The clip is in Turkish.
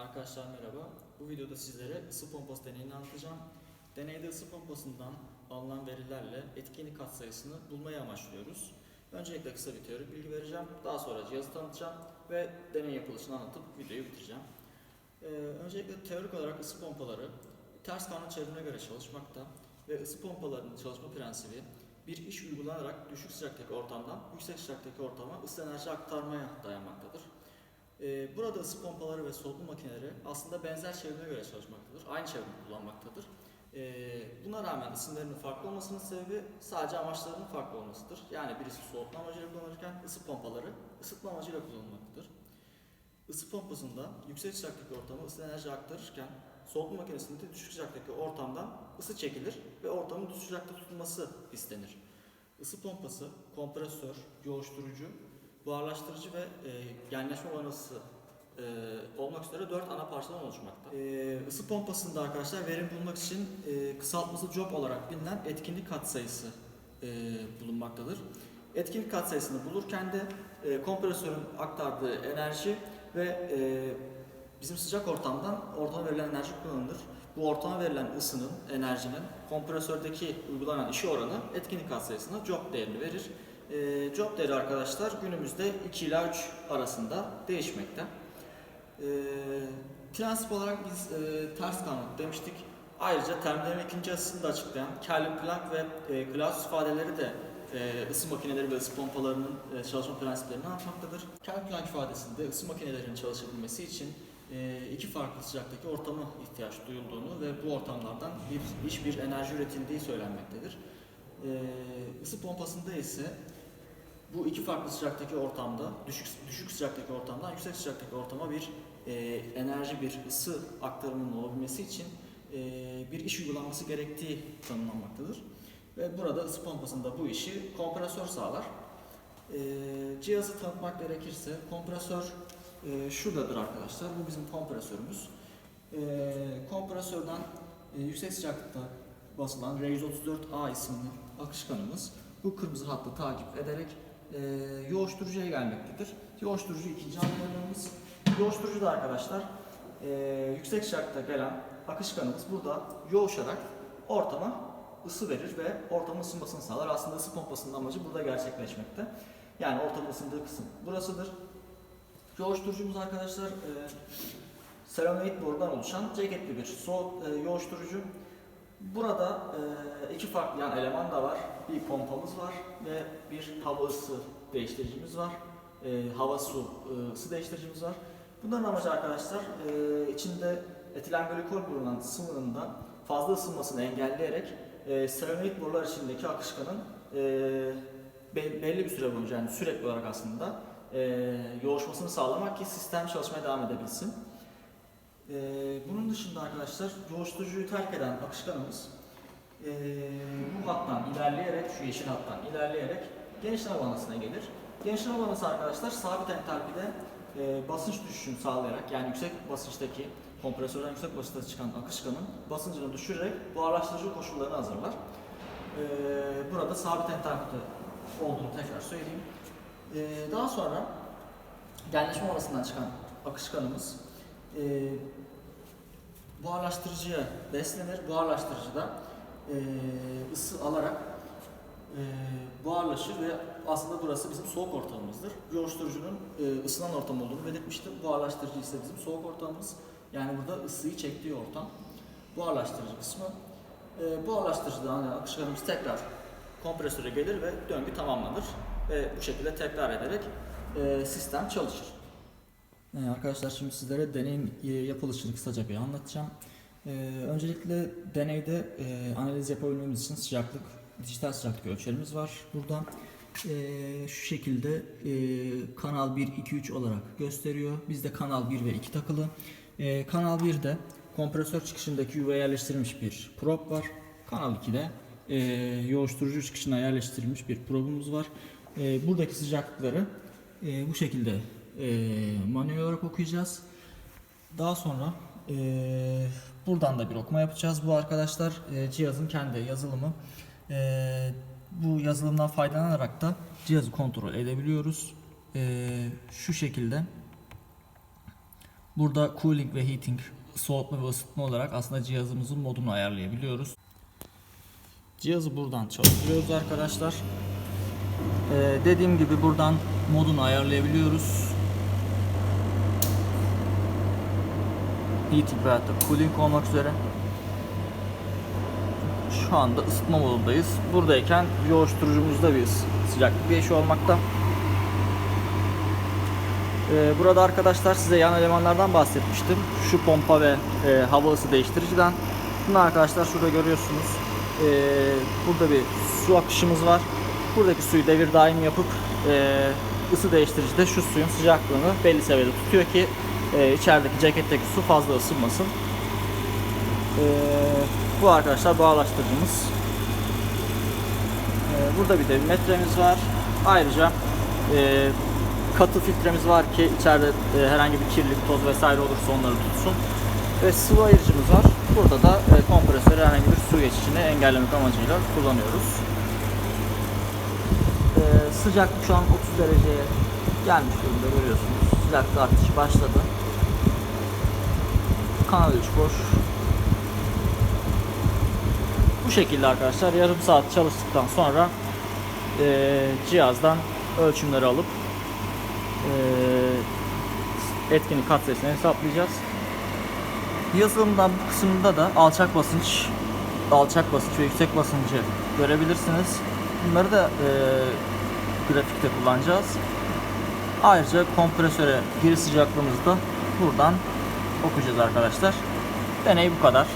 Arkadaşlar merhaba. Bu videoda sizlere ısı pompası deneyini anlatacağım. Deneyde ısı pompasından alınan verilerle etkinlik katsayısını bulmayı amaçlıyoruz. Öncelikle kısa bir teorik bilgi vereceğim. Daha sonra cihazı tanıtacağım ve deney yapılışını anlatıp videoyu bitireceğim. Ee, öncelikle teorik olarak ısı pompaları ters kanun çevrine göre çalışmakta ve ısı pompalarının çalışma prensibi bir iş uygulanarak düşük sıcaktaki ortamdan yüksek sıcaktaki ortama ısı enerji aktarmaya dayanmaktadır. Ee, Burada ısı pompaları ve soğutma makineleri aslında benzer çevreye göre çalışmaktadır. Aynı çevrimi kullanmaktadır. Ee, Buna rağmen isimlerinin farklı olmasının sebebi sadece amaçlarının farklı olmasıdır. Yani birisi soğutma amacıyla kullanırken ısı pompaları ısıtma amacıyla kullanılmaktadır. Isı pompasında yüksek sıcaktaki ortama ısı enerji aktarırken soğutma makinesinde de düşük sıcaktaki ortamdan ısı çekilir ve ortamın düşük sıcakta tutulması istenir. Isı pompası, kompresör, yoğuşturucu, buharlaştırıcı ve e, genleşme vanası e, olmak üzere dört ana parçadan oluşmakta. E, ısı pompasında arkadaşlar verim bulmak için e, kısaltması job olarak bilinen etkinlik katsayısı e, bulunmaktadır. Etkinlik katsayısını bulurken de e, kompresörün aktardığı enerji ve e, bizim sıcak ortamdan ortama verilen enerji kullanılır. Bu ortama verilen ısının, enerjinin kompresördeki uygulanan işi oranı etkinlik katsayısına job değerini verir. E, job değeri arkadaşlar günümüzde 2 ila 3 arasında değişmekte. E, prensip olarak biz e, ters kanun demiştik. Ayrıca termodinamik ikinci yasasını da açıklayan Kelvin-Planck ve e, Clausius ifadeleri de e, ısı makineleri ve ısı pompalarının e, çalışma prensiplerini anlatmaktadır. Kelvin-Planck ifadesinde ısı makinelerinin çalışabilmesi için e, iki farklı sıcaktaki ortama ihtiyaç duyulduğunu ve bu ortamlardan bir iş enerji üretildiği söylenmektedir. E, ısı pompasında ise bu iki farklı sıcaktaki ortamda, düşük düşük sıcaktaki ortamdan yüksek sıcaktaki ortama bir e, enerji, bir ısı aktarımının olabilmesi için e, bir iş uygulanması gerektiği tanımlanmaktadır. Ve burada ısı pompasında bu işi kompresör sağlar. E, cihazı tanıtmak gerekirse kompresör e, şuradadır arkadaşlar. Bu bizim kompresörümüz. E, kompresörden e, yüksek sıcaklıkta basılan R134A isimli akışkanımız bu kırmızı hattı takip ederek e, yoğuşturucuya gelmektedir. Yoğuşturucu ikinci anlamlarımız. Yoğuşturucu da arkadaşlar e, yüksek sıcaklıkta gelen akışkanımız burada yoğuşarak ortama ısı verir ve ortamın ısınmasını sağlar. Aslında ısı pompasının amacı burada gerçekleşmekte. Yani ortamın ısındığı kısım burasıdır. Yoğuşturucumuz arkadaşlar e, seramik borudan oluşan ceketli bir soğuk e, yoğuşturucu. Burada e, iki farklı yan eleman da var. Bir pompamız var ve bir hava ısı değiştiricimiz var. E, hava su e, ısı değiştiricimiz var. Bunların amacı arkadaşlar e, içinde etilen glikol bulunan sıvının da fazla ısınmasını engelleyerek e, seramik borular içindeki akışkanın e, be- belli bir süre boyunca yani sürekli olarak aslında e, yoğuşmasını sağlamak ki sistem çalışmaya devam edebilsin. E, bunun dışında arkadaşlar yoğuşturucuyu terk eden akışkanımız e, bu hattan ilerleyerek, şu yeşil hattan ilerleyerek genişleme vanasına gelir. Genişleme vanası arkadaşlar sabit entalpide e, basınç düşüşünü sağlayarak yani yüksek basınçtaki kompresörden yüksek basınçta çıkan akışkanın basıncını düşürerek buharlaştırıcı koşullarını hazırlar. E, burada sabit entalpide olduğunu tekrar söyleyeyim. E, daha sonra genleşme vanasından çıkan akışkanımız e, buharlaştırıcıya beslenir. Buharlaştırıcı da e, ısı alarak e, buharlaşır ve aslında burası bizim soğuk ortamımızdır. Yoğuşturucunun e, ısınan ortam olduğunu belirtmiştim. Buharlaştırıcı ise bizim soğuk ortamımız. Yani burada ısıyı çektiği ortam. Buharlaştırıcı kısmı. E, buharlaştırıcıdan yani akışkanımız tekrar kompresöre gelir ve döngü tamamlanır. Ve bu şekilde tekrar ederek e, sistem çalışır. Ee, arkadaşlar şimdi sizlere deneyin e, yapılışını kısaca bir anlatacağım. Ee, öncelikle deneyde e, analiz yapabilmemiz için sıcaklık, dijital sıcaklık ölçerimiz var burada. Ee, şu şekilde e, kanal 1, 2, 3 olarak gösteriyor. Bizde kanal 1 ve 2 takılı. Kanal 1'de kompresör çıkışındaki yuvaya yerleştirilmiş bir probe var. Kanal 2'de e, yoğuşturucu çıkışına yerleştirilmiş bir probumuz var. Buradaki sıcaklıkları bu şekilde e, manuel olarak okuyacağız. Daha sonra e, buradan da bir okuma yapacağız. Bu arkadaşlar e, cihazın kendi yazılımı. E, bu yazılımdan faydalanarak da cihazı kontrol edebiliyoruz. E, şu şekilde Burada cooling ve heating, soğutma ve ısıtma olarak aslında cihazımızın modunu ayarlayabiliyoruz. Cihazı buradan çalıştırıyoruz arkadaşlar. Ee, dediğim gibi buradan modunu ayarlayabiliyoruz. Veyahut da cooling olmak üzere. Şu anda ısıtma modundayız. Buradayken yoğuşturucumuzda bir sıcaklık değişiyor olmakta. Ee, burada arkadaşlar size yan elemanlardan bahsetmiştim. Şu pompa ve e, hava ısı değiştiriciden. Bunu arkadaşlar şurada görüyorsunuz. Ee, burada bir su akışımız var. Buradaki suyu devir daim yapıp e, ısı değiştiricide şu suyun sıcaklığını belli seviyede tutuyor ki e, içerideki ceketteki su fazla ısınmasın. Ee, bu arkadaşlar bağlaştırdığımız. Ee, burada bir de bir metremiz var. Ayrıca e, katı filtremiz var ki içeride e, herhangi bir kirlilik, toz vesaire olursa onları tutsun. Ve sıvı ayırıcımız var. Burada da e, kompresörü herhangi bir su geçişini engellemek amacıyla kullanıyoruz. E, sıcaklık şu an 30 dereceye gelmiş durumda görüyorsunuz. Sıcaklık artışı başladı. Kanal 3 boş. Bu şekilde arkadaşlar yarım saat çalıştıktan sonra e, cihazdan ölçümleri alıp e, etkinlik katsayısını hesaplayacağız. Yazılımdan bu kısmında da alçak basınç, alçak basınç ve yüksek basıncı görebilirsiniz. Bunları da e, grafikte kullanacağız. Ayrıca kompresöre giriş sıcaklığımızı da buradan okuyacağız arkadaşlar. Deney bu kadar.